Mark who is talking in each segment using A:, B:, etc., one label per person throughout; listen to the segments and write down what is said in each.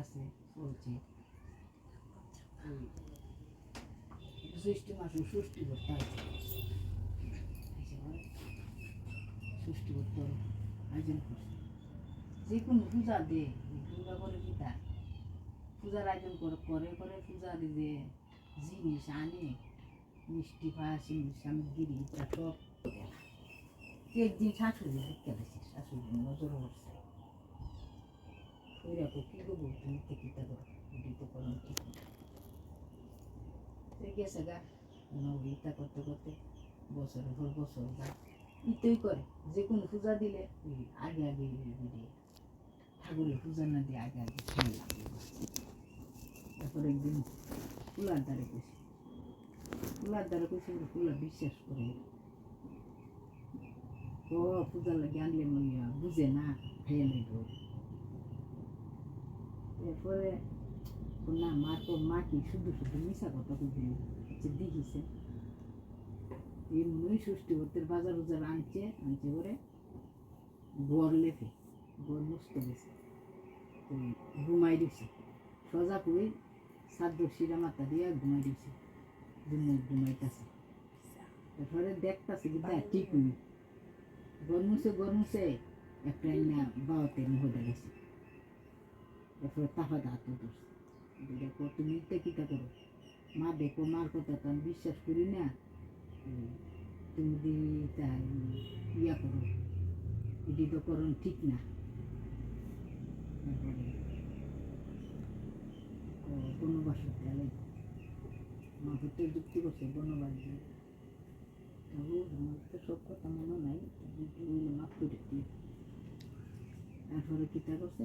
A: আছে চলছে করছে। যে কোনো পূজা দে পূজা করে কি তা পূজার আয়োজন করে করে করে পূজা দিয়ে জিনিস আনে, মিষ্টি পাশি সামগ্রী দেয়। একদিন শাশুড়ি শাশুড়ি নজর পড়ছে। ওইরা তো কি করব তুমি তো কিতা করো এটি ঠিক গেছে গা ইটা করতে করতে বছরের পর বছর যা ইতেই করে যে কোনো পূজা দিলে আগে আগে ঠাকুরের পূজা না দিয়ে আগে আগে খেয়ে লাগে তারপর একদিন ফুলার দ্বারে কইছে ফুলার দ্বারে কইছে ফুলা বিশ্বাস করে ও পূজা লাগে আনলে মইয়া বুঝে না খেয়ে নেব এরপরে না মা তো মা কি শুধু শুধু মিশা কথা বুঝলি যে দেখিছে এই মনে ষষ্ঠী হতে বাজার বাজার আনছে আনছে করে গড় লেপে গড় নষ্ট গেছে ঘুমাই দিছে সজা করে সাদ্য শিরা মাথা দিয়ে ঘুমাই দিছে ঘুমাই ঘুমাইতেছে তারপরে দেখতেছে কি দেখ ঠিক গরমুসে গরমুসে একটা না বাওতে মহদা গেছে তারপরে তাফা দাঁত ধরছে দেখো তুমি তো করো মা দেখো মার কথা তো আমি বিশ্বাস করি না তুমি যদি তা ইয়া করো এটি তো করণ ঠিক না বনবাস হতে মা হতে যুক্তি করছে বনবাস দিয়ে তবু আমার তো সব কথা মনে নাই মাফ করে দিই তারপরে কিতা করছে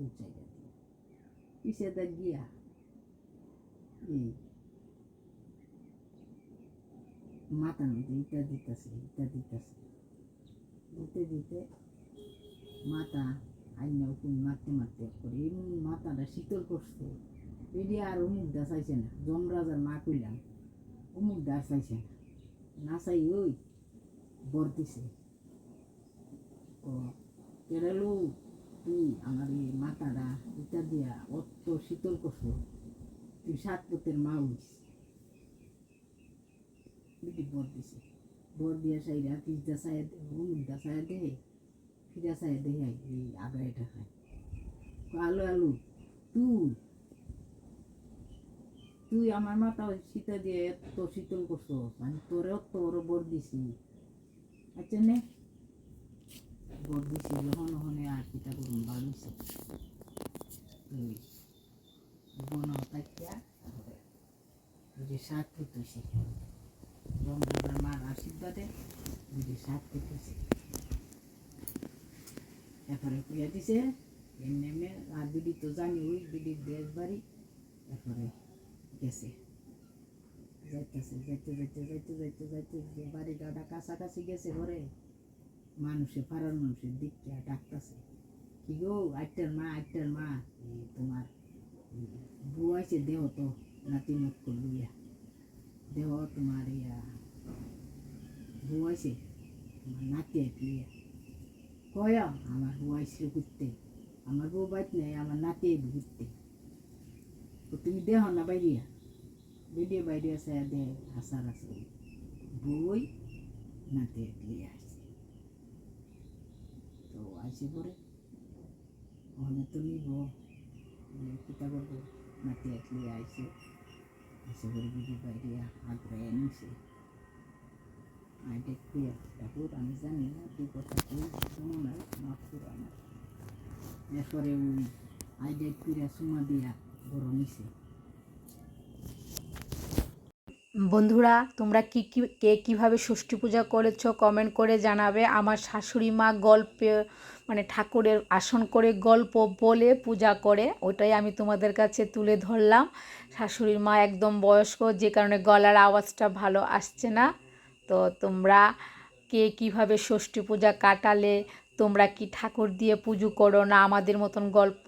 A: ফুল সাইডা দিয়া পিছে গিয়া এই মাথা মধ্যে ইটা দিতেছে ইটা দিতেছে দিতে দিতে মাথা আইনা উকুন মারতে মারতে করে এমন মাথাটা শীতল করছে এটি আর অমুক দা চাইছে না যমরাজার মা কইলাম অমুক দা চাইছে না না চাই ওই বর দিছে ও কেরালু তুই আমার এই মাথাটা ইটা দিয়া অত শীতল করছ। তুই সাত পুতের মা হইস বিটি বর দিছে। বর দিয়া সাইরা পিসদা সাইয়া দে অমুকদা সাইয়া দে, ফিরা সাইয়া দে, এই আগা এটা খায় আলু আলু, তুই। তুই আমার মাথা শীতা দিয়ে এত শীতল করছ, আমি তোরে অত বর দিছি। আচ্ছা নে। বর দিছি যখন ওখানে আর কিতা করুন তুই বন তাকিয়া যে সাত ফুটেছে রমজানের মার আশীর্বাদে যে সাত ফুটেছে এরপরে কুইয়া দিছে, এমনি এমনি আর বিডি তো জানি, ওই বিডির দেশ বাড়ি। এরপরে গেছে। যাইতেছে, যাইতে যাইতে যাইতে যাইতে যাইতে বাড়ি গাডা কাছাকাছি গেছে ঘরে। মানুষে পাড়ার মানুষের দিকটা ডাকতেছে কি গো আটটার মা আটটার মা এই তোমার বউ আছে দেহ তো নাতি মুখ লইয়া দেহ তোমার ইয়া বউ আছে তোমার নাতি আইয়া কয়া আমার বউ আইসে ঘুরতে আমার বউ বাইত নেই আমার নাতি আইব ঘুরতে তো তুমি দেহ না বাইরিয়া বেরিয়ে বাইরে আছে দে হাসার আছে বই নাতি লিয়ে আইসে পরে ওখানে তো নিব কিতা করব নাতি একলি আইসে এসে করে দিদি বাইরে আগ্রহে নিছে আইডেক প্রিয়া ঠাকুর আমি জানি না তুই কথা কই শোনো না মাফ করো আমার এরপরে ওই আইডেক প্রিয়া সুমা দিয়া বড় নিছে
B: বন্ধুরা, তোমরা কি কি, কে কীভাবে ষষ্ঠী পূজা করেছ কমেন্ট করে জানাবে। আমার শাশুড়ি মা গল্পে মানে ঠাকুরের আসন করে গল্প বলে পূজা করে, ওটাই আমি তোমাদের কাছে তুলে ধরলাম। শাশুড়ির মা একদম বয়স্ক, যে কারণে গলার আওয়াজটা ভালো আসছে না। তো তোমরা কে কীভাবে ষষ্ঠী পূজা কাটালে তোমরা কি ঠাকুর দিয়ে পুজো করো না আমাদের মতন গল্প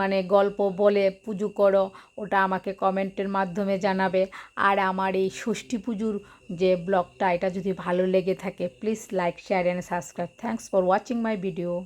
B: মানে গল্প বলে পুজো করো? ওটা আমাকে কমেন্টের মাধ্যমে জানাবে। আর আমার এই ষষ্ঠী পুজোর যে ব্লগটা, এটা যদি ভালো লেগে থাকে please like share and subscribe thanks for watching my video